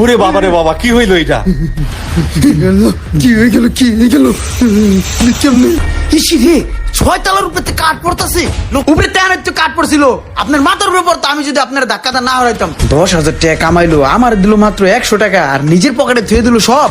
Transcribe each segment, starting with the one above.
ওরে বাবা রে বাবা, কি হইল এটা কি হয়ে গেল, কি হয়ে গেল? ছয় উপরে কাঠ পড়তাছে। উপরে তো কাঠ পড়ছিল। আপনার মাথার পড়তো, আমি যদি আপনার ধাক্কাটা না দশ হাজার টাকা কামাইলো, আমার দিল মাত্র একশো টাকা, আর নিজের পকেটে থুয়ে দিল সব।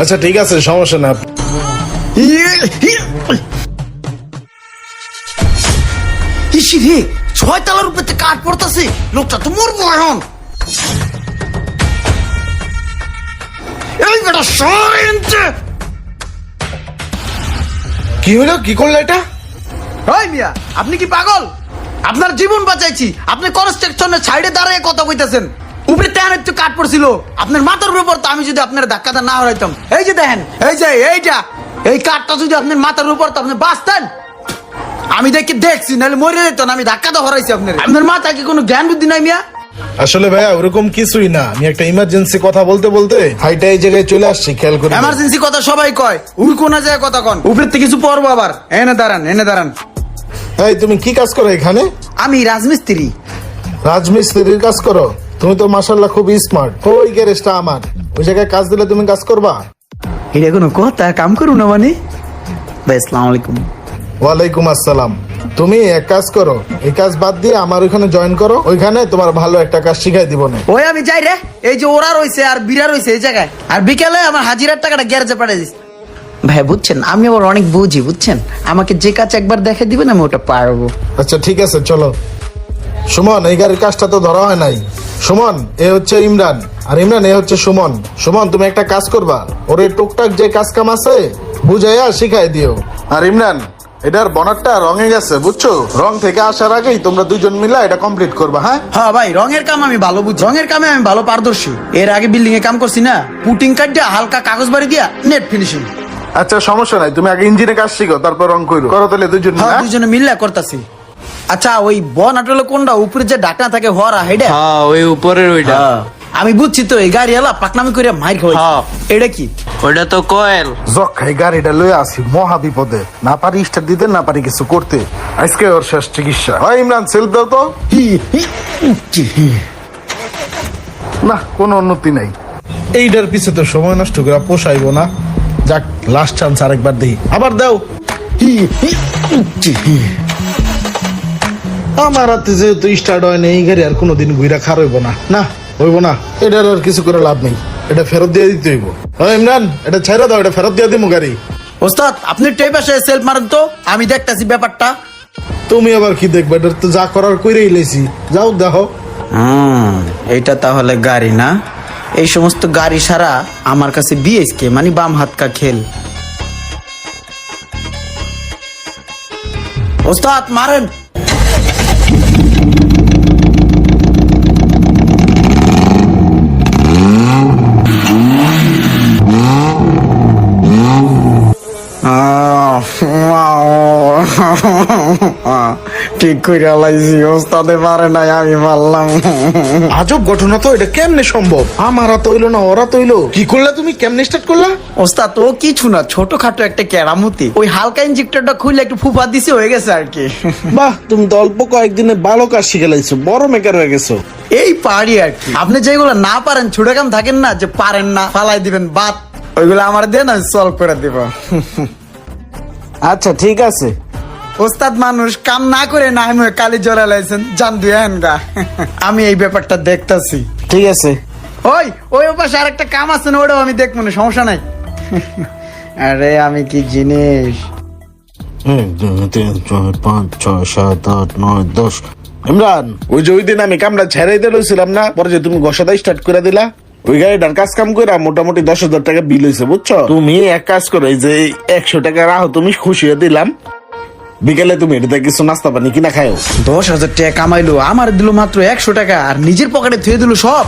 আচ্ছা ঠিক আছে, সমস্যা না। ছয় তলার উপরে কাঠ পড়তেছে, লোকটা তো মরবো এখন। এই বেটা সরেন্টে কি হলো? কি করল এটা? ওই মিয়া, আপনি কি পাগল? আপনার জীবন বাঁচাইছি। আপনি কনস্ট্রাকশনের সাইডে দাঁড়িয়ে কথা কইতেছেন। উপরে তেহান একটু কাঠ পড়ছিল। আপনার মাথার উপর পড়তো আমি যদি আপনার ধাক্কাটা না হরাইতাম। এই যে দেখেন, এই যে, এইটা। এই কাঠটা যদি আপনার মাথার উপর পড়তো আপনি বাঁচতেন, আমি দেখি দেখছি, নাহলে মরে যেত আমি ধাক্কাটা হরাইছি আপনার। আপনার মাথা কি কোনো জ্ঞান বুদ্ধি নাই মিয়া? আসলে ভাইয়া ওরকম কিছুই না। আমি একটা ইমার্জেন্সি কথা বলতে বলতে হাইটা এই জায়গায় চলে আসছি খেয়াল করে এমার্জেন্সি কথা সবাই কয় উই কোনা যায় কথা কন। উপরে থেকে কিছু পড়ব আবার। এনে দাঁড়ান এনে দাঁড়ান। এই তুমি কি কাজ করো এখানে? আমি রাজমিস্ত্রি। রাজমিস্ত্রির কাজ করো? তুমি তো মাসাল্লাহ খুব স্মার্ট ওই গ্যারেজটা আমার। ওই জায়গায় কাজ দিলে তুমি কাজ করবা? এটা কোনো কথা? কাম করু না মানে? ভাই আসসালামু আলাইকুম। ওয়ালাইকুম আসসালাম। তুমি এক কাজ করো এই কাজ বাদ দিয়ে আমার ওইখানে জয়েন করো ওইখানে তোমার ভালো একটা কাজ শিখাই দিব না। ওই আমি যাই রে এই যে ওরা রইছে আর বিরা রইছে এই জায়গায়। আর বিকেলে আমার হাজিরার টাকাটা গ্যারেজে পাঠিয়ে দিস। ভাই বুঝছেন? আমি আবার অনেক বুঝি বুঝছেন? আমাকে যে কাজ একবার দেখে দিবেন আমি ওটা পারব। আচ্ছা ঠিক আছে চলো। সুমন এই গাড়ির কাজটা তো ধরা হয় নাই। সুমন এ হচ্ছে ইমরান। আর ইমরান এ হচ্ছে সুমন। সুমন তুমি একটা কাজ করবা। ওরে টুকটাক যে কাজ কাম আছে বুঝাইয়া শিখাই দিও। আর ইমরান এটার বনারটা রঙে গেছে বুঝছ? রং থেকে আসার আগেই তোমরা দুজন মিলা এটা কমপ্লিট করবা হ্যাঁ? হ্যাঁ ভাই রঙের কাম আমি ভালো বুঝি। রঙের কামে আমি ভালো পারদর্শী। এর আগে বিল্ডিং এ কাম করছি না। পুটিং কাট দিয়া হালকা কাগজ বাড়ি দিয়া নেট ফিনিশিং আচ্ছা সমস্যা নাই তুমি আগে ইঞ্জিনে কাজ শিখো তারপর রং করো করো তাহলে দুজন মিলে, হ্যাঁ হ্যাঁ? দুজনে মিললে করতাছি। আচ্ছা ওই বন আটলে কোনটা? উপরে যে ডাকনা থাকে হরা হেডে হ্যাঁ ওই উপরের ওইটা। আমি বুঝছি তো এই গাড়ি এলা পাকনামি করে মাইর খাওয়াই হ্যাঁ। এটা কি? ওইটা তো কয়েল। যক্ষাই গাড়িটা লয়ে আসি মহা বিপদে না পারি স্টার দিতে না পারি কিছু করতে। আজকে ওর শেষ চিকিৎসা। হয় ইমরান সেলফ দাও তো। না কোনো উন্নতি নাই। এইটার পিছে তো সময় নষ্ট করে পোষাইবো না। যাক লাস্ট চান্স আরেকবার দিই। আবার দাও। আমার হাতে যেহেতু স্টার্ট হয় না এই গাড়ি আর কোনোদিন ঘুরা খার হইব না। না হইব না। এটার আর কিছু করে লাভ নেই। এটা ফেরত দিয়ে দিতে হইব। হয় ইমরান এটা ছেড়ে দাও এটা ফেরত দিয়ে দিবো গাড়ি। ওস্তাদ আপনি টেপ আসে সেলফ মারেন তো। আমি দেখতাছি ব্যাপারটা। তুমি আবার কি দেখবে? এটা তো যা করার কইরেই লেছি। যাও দেখো। হুম এইটা তাহলে গাড়ি না? এই সমস্ত গাড়ি সারা আমার কাছে বিএসকে মানে বাম হাত কা খেল। ওস্তাদ মারেন। ঠিক করে লাইছি ওস্তাদে পারে নাই আমি পারলাম আজব ঘটনা তো এটা কেমনে সম্ভব? আমার হাত হইল না ওরা তো হইল। কি করলা তুমি? কেমনে স্টার্ট করলা? ওস্তাদ ও কিছু না ছোটখাটো একটা কেরামতি। ওই হালকা ইঞ্জেক্টরটা খুলে একটু ফুফা দিছে হয়ে গেছে আর কি। বাহ তুমি তো অল্প কয়েকদিনে ভালো কাজ শিখে লাইছো বড় মেকার হয়ে গেছো। এই পারি আর কি। আপনি যেগুলো না পারেন ছোট কাম থাকেন না যে পারেন না ফালাই দিবেন বাদ। ওইগুলো আমার দেন আমি সলভ করে দিব। আচ্ছা ঠিক আছে। ওস্তাদ মানুষ কাম না করে না আমি কালি জোড়া লাইছেন জান দুয়েন গা। আমি এই ব্যাপারটা দেখতাছি। ঠিক আছে। ওই ওই পাশে আরেকটা কাম আছে না ওটাও আমি দেখব না সমস্যা নাই। আরে আমি কি জিনিস? এক দুই তিন চার পাঁচ ছয় সাত আট নয় দশ। ইমরান ওই যে ওই দিন আমি কামটা ছেড়ে দিয়েছিলাম না পরে যে তুমি গসাদাই স্টার্ট করে দিলা ওই গাড়িটার কাজ কাম করে মোটামুটি দশ হাজার টাকা বিল হয়েছে বুঝছ? তুমি এক কাজ করো এই যে একশো টাকা রাহো তুমি খুশি হয়ে দিলাম। বিকেলে তুমি এটাতে কিছু নাস্তা পানি কিনা খাও দশ হাজার টাকা কামাইলো আমার দিল মাত্র একশো টাকা আর নিজের পকেটে থুয়ে দিল সব।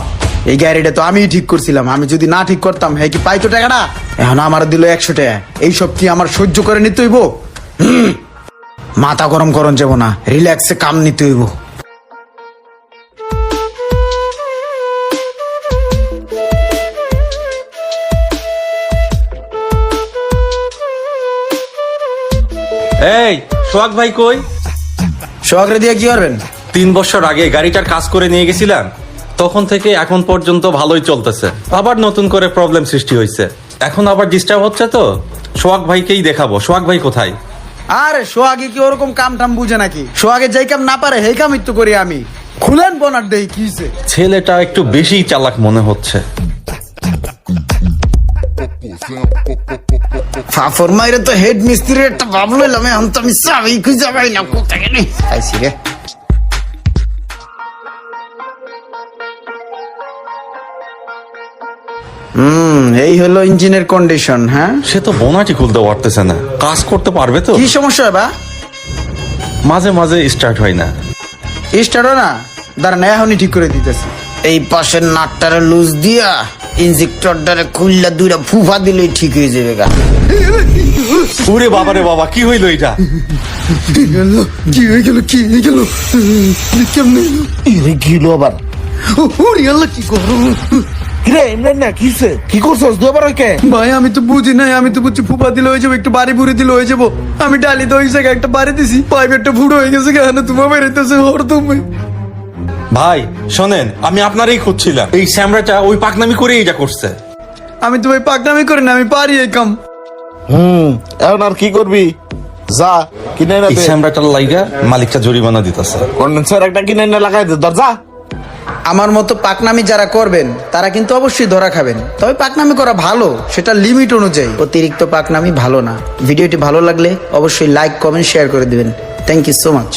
এই গাড়িটা তো আমিই ঠিক করছিলাম আমি যদি না ঠিক করতাম হ্যাঁ কি পাইতো টাকাটা? এখন আমার দিল একশো টাকা এইসব কি আমার সহ্য করে নিতে হইব? হুম। মাথা গরম করন যাব না রিল্যাক্সে কাম নিতে হইব। এই সোহাগ ভাই কই? সোহাগরে দিয়ে কি করবেন? তিন বছর আগে গাড়িটার কাজ করে নিয়ে গেছিলাম তখন থেকে এখন পর্যন্ত ভালোই চলতেছে। আবার নতুন করে প্রবলেম সৃষ্টি হয়েছে এখন আবার ডিস্টার্ব হচ্ছে তো সোহাগ ভাইকেই দেখাবো। সোহাগ ভাই কোথায়? আরে সোহাগে কি ওরকম কাম টাম বুঝে নাকি? সোহাগে যেই কাম না পারে সেই কামই তো করি আমি। খুলেন বনার দেই কি হইছে? ছেলেটা একটু বেশি চালাক মনে হচ্ছে। ফাফর মাইরে তো হেড মিস্ত্রির একটা ভাব লইলাম এখন তো আমি চাবি খুঁজে পাই না কোথায় গেলে? আইসি রে। হুম এই হলো ইঞ্জিনের কন্ডিশন হ্যাঁ? সে তো বোনাটি খুলতে পারতেছে না। কাজ করতে পারবে তো? কি সমস্যা বা মাঝে মাঝে স্টার্ট হয় না। স্টার্ট হয় না? দাঁড়ান এখনই ঠিক করে দিতেছি। এই পাশের নাটটারে লুজ দিয়া ইনজেক্টরটারে খুললা দুইটা ফুফা দিলেই ঠিক হয়ে যাবে গা। ওরে বাবা রে বাবা কি হইল এটা কি হয়ে গেল? কি হয়ে গেল? কেমনে ইরে গিলো আবার। ওরে আল্লাহ কি করো কিরে ইমরান না কিসে কি করছস দুবার কে ভাই আমি তো বুঝি নাই আমি তো বুঝছি ফুপা দিলে হয়ে যাব একটু বাড়ি বুড়ি দিলে হয়ে যাব। আমি ডালি তো হয়েছে একটা বাড়ি দিছি পাইপ একটা ফুটো হয়ে গেছে কেন? তোমার বেরোতেছে ওর তুমি ভাই শোনেন আমি আপনারই খুঁজছিলাম। এই স্যামরাটা ওই পাকনামি করে এটা করছে। আমি তো ভাই পাকনামি করি না আমি পারি এই কাম। হুম এখন আর কি করবি? যা কিনে না এই স্যামরাটার লাইগা মালিকটা জরিমানা দিতেছে। কন্ডেন্সার একটা কিনে না লাগাই দে দরজা আমার মতো পাকনামি যারা করবেন তারা কিন্তু অবশ্যই ধরা খাবেন। তবে পাকনামি করা ভালো সেটা লিমিট অনুযায়ী। অতিরিক্ত পাকনামি ভালো না। ভিডিওটি ভালো লাগলে অবশ্যই লাইক কমেন্ট শেয়ার করে দিবেন। Thank you so much